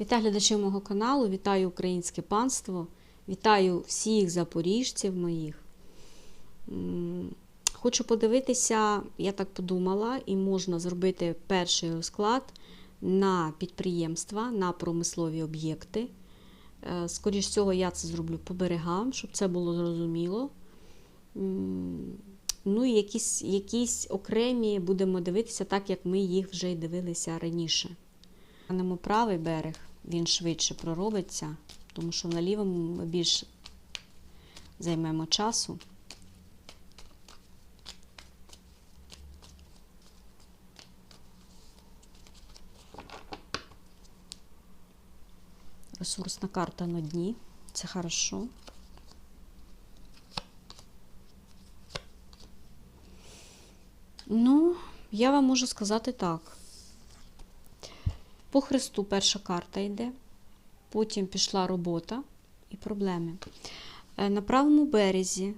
Вітаю глядачів мого каналу, вітаю українське панство, вітаю всіх запоріжців моїх. Хочу подивитися, я так подумала, і можна зробити перший розклад на підприємства, на промислові об'єкти. Е, Скоріш всього, я це зроблю по берегам, щоб це було зрозуміло. Ну і якісь, якісь окремі будемо дивитися, так як ми їх вже й дивилися раніше. Ганемо правий берег, він швидше проробиться, тому що на лівому ми більше займемо часу. Ресурсна карта на дні. Це хорошо. Ну, я вам можу сказати так. По Христу перша карта йде, потім пішла робота і проблеми. Е, На правому березі,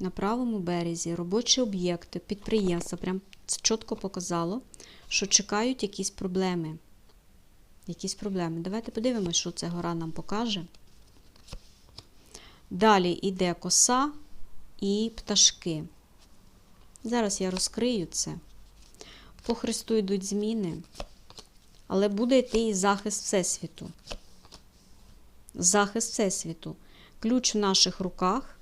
на правому березі робочі об'єкти, підприємства, прям чітко показало, що чекають якісь проблеми. Якісь проблеми. Давайте подивимось, що це гора нам покаже. Далі йде коса і пташки. Зараз я розкрию це. По Христу йдуть зміни, але буде йти і захист Всесвіту. Захист Всесвіту. Ключ в наших руках.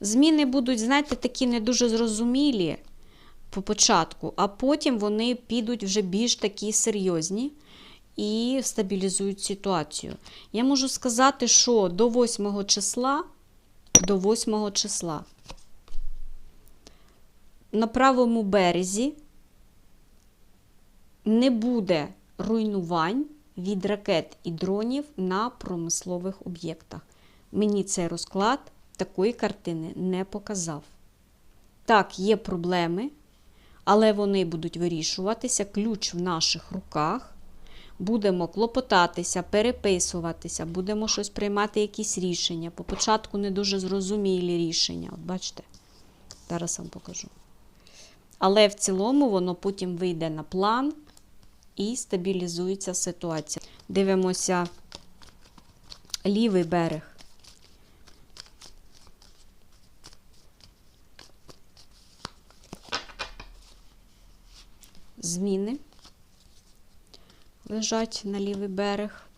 Зміни будуть, знаєте, такі не дуже зрозумілі по початку, а потім вони підуть вже більш такі серйозні і стабілізують ситуацію. Я можу сказати, що до 8 числа, до 8 числа на правому березі не буде руйнувань від ракет і дронів на промислових об'єктах. Мені цей розклад такої картини не показав. Так, є проблеми, але вони будуть вирішуватися. Ключ в наших руках. Будемо клопотатися, переписуватися, будемо щось приймати, якісь рішення. По початку не дуже зрозумілі рішення. От бачите, зараз вам покажу. Але в цілому воно потім вийде на план і стабілізується ситуація. Дивимося лівий берег. Зміни лежать на лівий берег.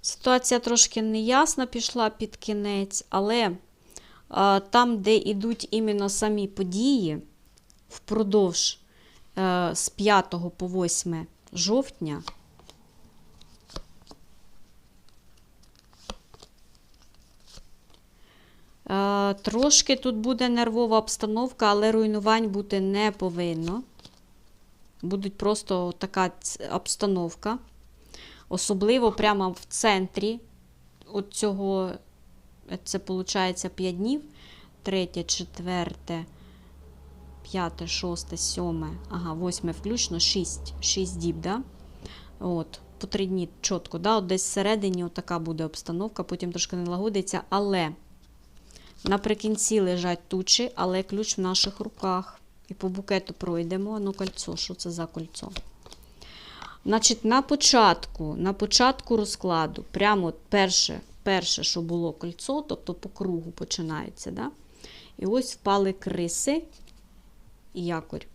Ситуація трошки неясна пішла під кінець, але а, там, де йдуть іменно самі події, впродовж е, з 5 по 8 жовтня, Трошки тут буде нервова обстановка, але руйнувань бути не повинно. Будуть просто така обстановка. Особливо прямо в центрі от цього, е, це виходить 5 днів. Третє, четверте, п'яте, шосте, сьоме, ага, восьме включно, 6, 6 діб, да? От, по 3 дні чітко, да? От десь всередині така буде обстановка, потім трошки не лагодиться, але. Наприкінці лежать тучі, але ключ в наших руках. І по букету пройдемо. Ну, кольцо, що це за кольцо? Значить, на початку, на початку розкладу, прямо перше, перше, що було кольцо, тобто по кругу починається. Да? І ось впали криси і якорь.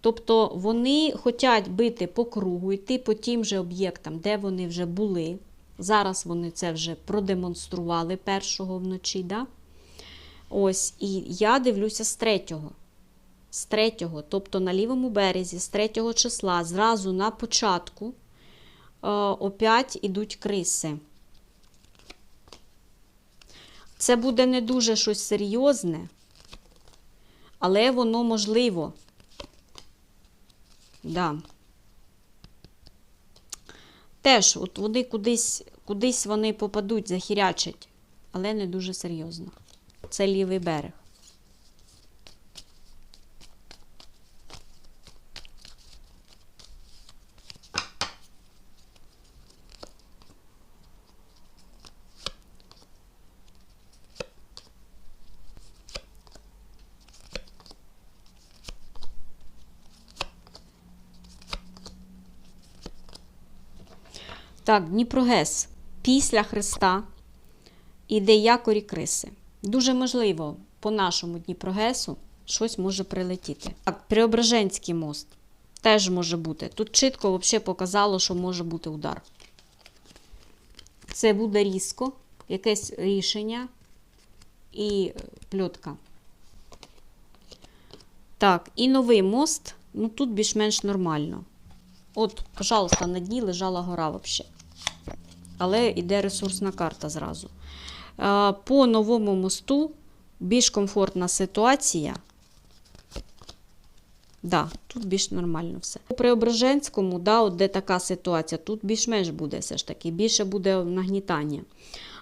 Тобто вони хочуть бити по кругу, йти по тим же об'єктам, де вони вже були. Зараз вони це вже продемонстрували першого вночі. Да? Ось, і я дивлюся з третього. З третього, тобто на лівому березі, з третього числа, зразу на початку е, опять ідуть криси. Це буде не дуже щось серйозне, але воно можливо. Да. Теж, от вони кудись, кудись вони попадуть, захірячать, але не дуже серйозно це лівий берег. Так, Дніпрогес після Христа іде якорі криси. Дуже можливо, по нашому Дніпрогесу щось може прилетіти. Так, Преображенський мост теж може бути. Тут чітко взагалі показало, що може бути удар. Це буде різко, якесь рішення і е, пльотка. Так, і новий мост. Ну тут більш-менш нормально. От, пожалуйста, на дні лежала гора взагалі. Але йде ресурсна карта зразу. Е, По новому мосту більш комфортна ситуація. Да, тут більш нормально все. По Преображенському, да, от де така ситуація, тут більш-менш буде все ж таки, більше буде нагнітання.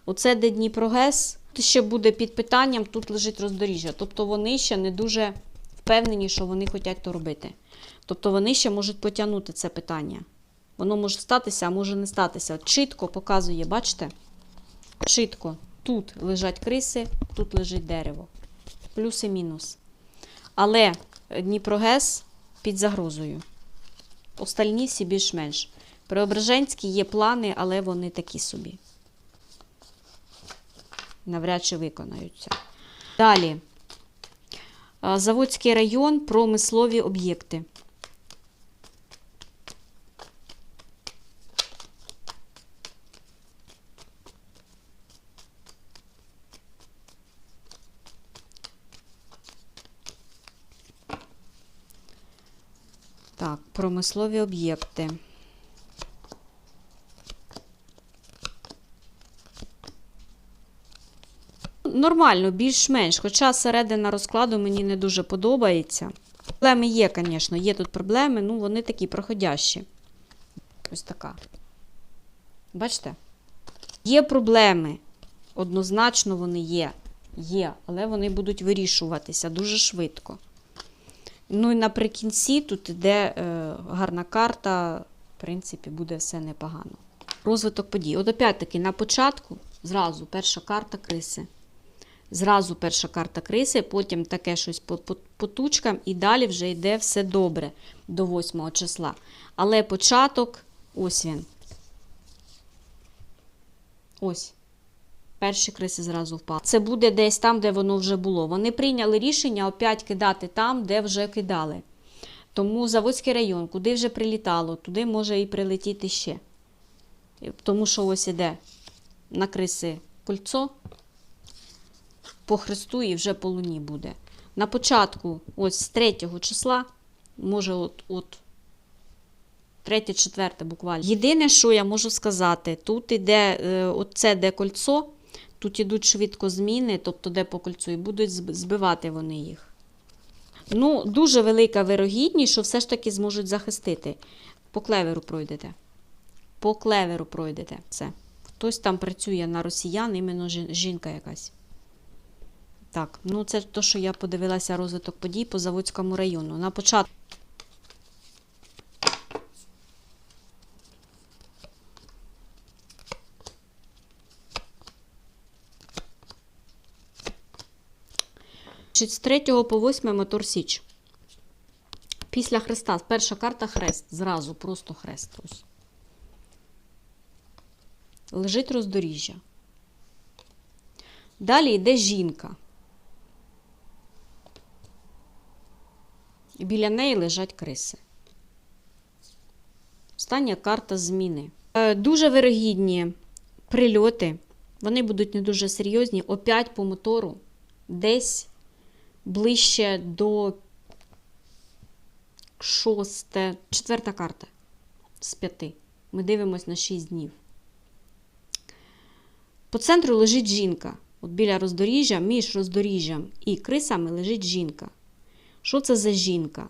Оце де Дніпрогес, тут ще буде під питанням, тут лежить роздоріжжя. Тобто вони ще не дуже впевнені, що вони хочуть то робити. Тобто вони ще можуть потягнути це питання. Воно може статися, а може не статися. Чітко показує, бачите? Чітко. Тут лежать криси, тут лежить дерево. Плюс і мінус. Але Дніпрогес під загрозою. Остальні всі більш-менш. Преображенські є плани, але вони такі собі. Навряд чи виконаються. Далі. Заводський район, промислові об'єкти. Так, промислові об'єкти. Нормально, більш-менш, хоча середина розкладу мені не дуже подобається. Проблеми є, звісно, є тут проблеми, ну вони такі проходящі. Ось така. Бачите? Є проблеми. Однозначно вони є. Є, але вони будуть вирішуватися дуже швидко. Ну і наприкінці тут іде е, гарна карта, в принципі, буде все непогано. Розвиток подій. От опять-таки, на початку зразу перша карта криси. Зразу перша карта криси, потім таке щось по, по, по тучкам, і далі вже йде все добре до 8 числа. Але початок, ось він. Ось. Перші криси зразу впали. Це буде десь там, де воно вже було. Вони прийняли рішення опять кидати там, де вже кидали. Тому Заводський район, куди вже прилітало, туди може і прилетіти ще. Тому що ось іде на криси кольцо, по хресту і вже по луні буде. На початку, ось з 3 числа, може, от, от 3-4 буквально. Єдине, що я можу сказати, тут іде е, оце де кольцо, тут ідуть швидко зміни, тобто де по кольцу, і будуть збивати вони їх. Ну, дуже велика вирогідність, що все ж таки зможуть захистити. По клеверу пройдете. По клеверу пройдете. Це. Хтось там працює на росіян, іменно жінка якась. Так, ну це те, що я подивилася розвиток подій по Заводському району. На початку. З 3 по 8 мотор Січ. Після хреста. Перша карта хрест. Зразу, просто хрест. Ось. Лежить роздоріжжя. Далі йде жінка. Біля неї лежать криси. Остання карта зміни. Е, Дуже вирогідні прильоти. Вони будуть не дуже серйозні. Опять по мотору. Десь ближче до шосте, четверта карта з п'яти. Ми дивимось на 6 днів. По центру лежить жінка. От біля роздоріжжя, між роздоріжжям і крисами лежить жінка. Що це за жінка?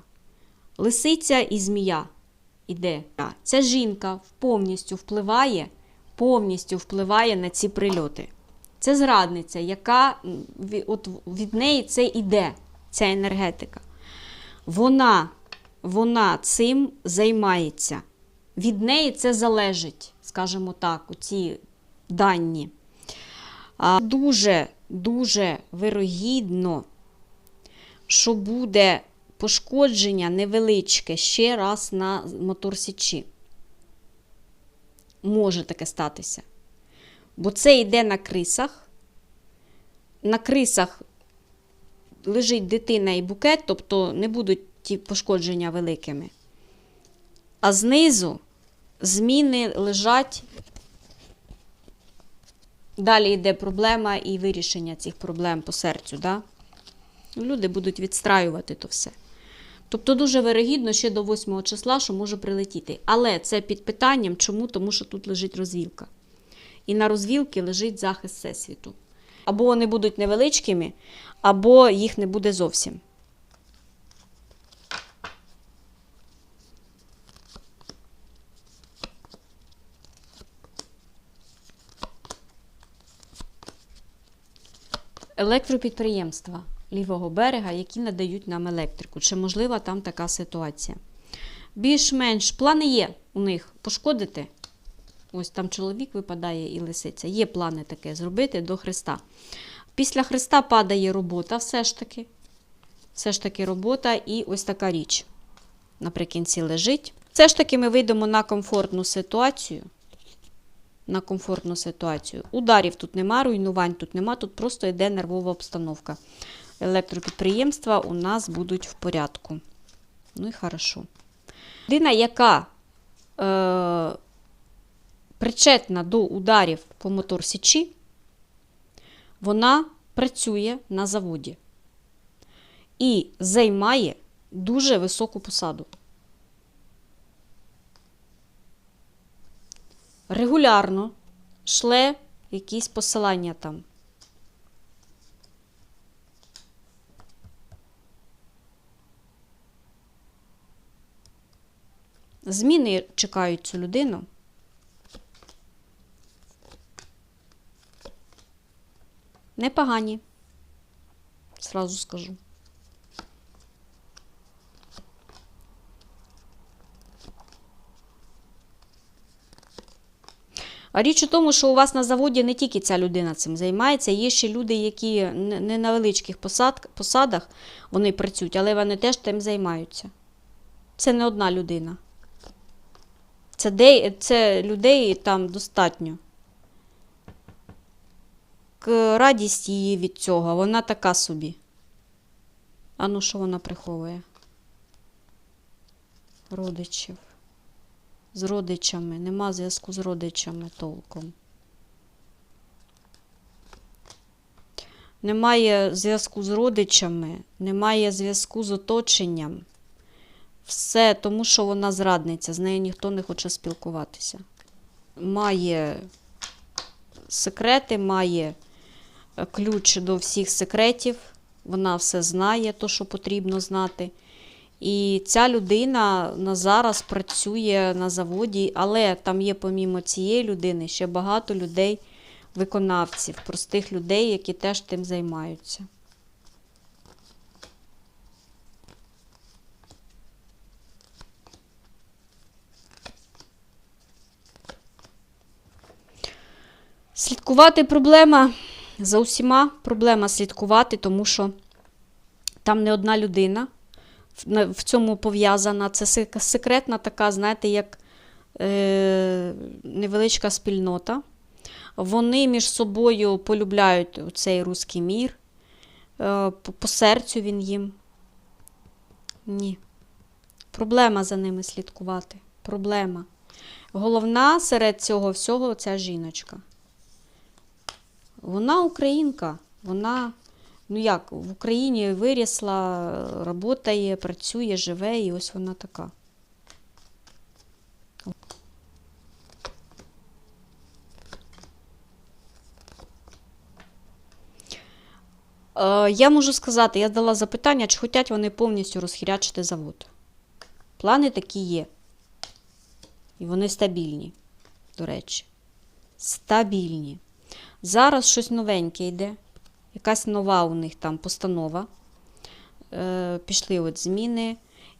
Лисиця і змія іде. Ця жінка повністю впливає, повністю впливає на ці прильоти. Це зрадниця, яка от від неї це іде, ця енергетика. Вона, вона цим займається. Від неї це залежить, скажімо так, ці дані. Дуже, дуже вирогідно, що буде пошкодження невеличке ще раз на мотор січі. може таке статися. Бо це йде на крисах. На крисах лежить дитина і букет, тобто не будуть ті пошкодження великими. А знизу зміни лежать. Далі йде проблема і вирішення цих проблем по серцю. Да? Люди будуть відстраювати то все. Тобто дуже вирогідно ще до 8 числа, що може прилетіти. Але це під питанням, чому? Тому що тут лежить розвілка. І на розвілки лежить захист Всесвіту. Або вони будуть невеличкими, або їх не буде зовсім. Електропідприємства лівого берега, які надають нам електрику. Чи можлива там така ситуація? Більш-менш плани є у них пошкодити. Ось там чоловік випадає і лисиця. Є плани таке зробити до Христа. Після Христа падає робота, все ж таки. Все ж таки робота і ось така річ. Наприкінці лежить. Все ж таки ми вийдемо на комфортну ситуацію. На комфортну ситуацію. Ударів тут нема, руйнувань тут нема, тут просто йде нервова обстановка. Електропідприємства у нас будуть в порядку. Ну і хорошо. Людина, яка е, причетна до ударів по моторсічі, вона працює на заводі і займає дуже високу посаду. Регулярно шле якісь посилання там. Зміни чекають цю людину. Непогані. Сразу скажу. А річ у тому, що у вас на заводі не тільки ця людина цим займається, є ще люди, які не на величких посад, посадах вони працюють, але вони теж тим займаються. Це не одна людина. Це, де, це людей там достатньо. К радість її від цього, вона така собі. А ну, що вона приховує? Родичів. З родичами. Нема зв'язку з родичами толком. Немає зв'язку з родичами, немає зв'язку з оточенням. Все, тому що вона зрадниця, з нею ніхто не хоче спілкуватися. Має секрети, має е, ключ до всіх секретів, вона все знає, то, що потрібно знати. І ця людина на зараз працює на заводі, але там є, помімо цієї людини, ще багато людей, виконавців, простих людей, які теж тим займаються. Слідкувати проблема за усіма проблема слідкувати, тому що там не одна людина в- цьому пов'язана. Це секретна така, знаєте, як е, невеличка спільнота. Вони між собою полюбляють цей руський мір. Е, по серцю він їм. Ні. Проблема за ними слідкувати. Проблема. Головна серед цього всього ця жіночка. Вона українка, вона, ну як, в Україні вирісла, працює, працює, живе, і ось вона така. Е, я можу сказати, я дала запитання, чи хочуть вони повністю розхірячити завод. Плани такі є. І вони стабільні, до речі. Стабільні. Зараз щось новеньке йде, якась нова у них там постанова. Е, пішли от зміни.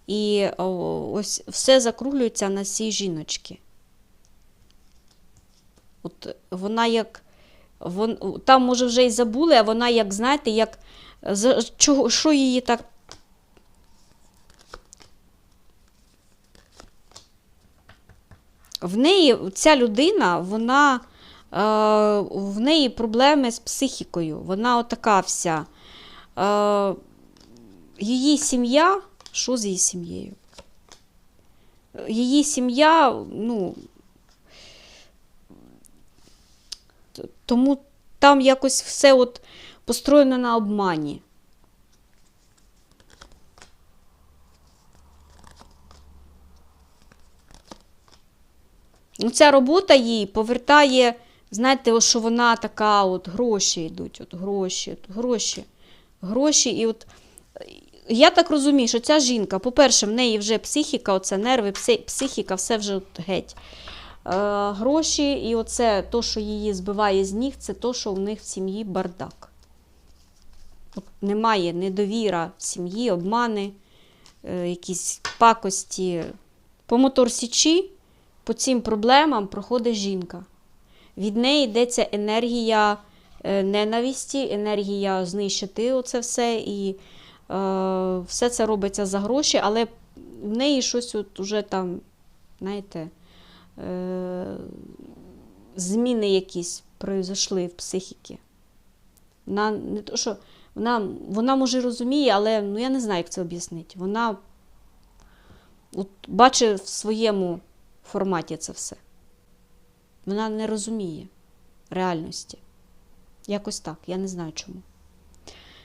І ось все закруглюється на цій жіночки. От вона як. Вон, там, може, вже й забули, а вона, як, знаєте, як. За, чого, що її так. в неї ця людина, вона, в неї проблеми з психікою. Вона отака вся. Е, її сім'я, що з її сім'єю? Її сім'я, ну, тому там якось все от построєно на обмані. Ну, ця робота їй повертає, знаєте, ось що вона така, от гроші йдуть, от гроші, от гроші, гроші. І от е, я так розумію, що ця жінка, по-перше, в неї вже психіка, оце нерви, психіка, все вже от геть. Е, гроші, і оце то, що її збиває з ніг, це то, що в них в сім'ї бардак. От немає недовіра в сім'ї, обмани, е, якісь пакості. По моторсічі по цим проблемам проходить жінка. Від неї йдеться енергія е, ненависті, енергія знищити оце все. І е, все це робиться за гроші, але в неї щось от уже там, знаєте, е, зміни якісь произошли в психіці. Вона не то, що вона, вона може розуміє, але ну, я не знаю, як це об'яснити. Вона от, бачить в своєму форматі це все. Вона не розуміє реальності. Якось так, я не знаю чому.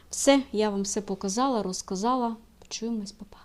Все, я вам все показала, розказала. Почуємось, папа.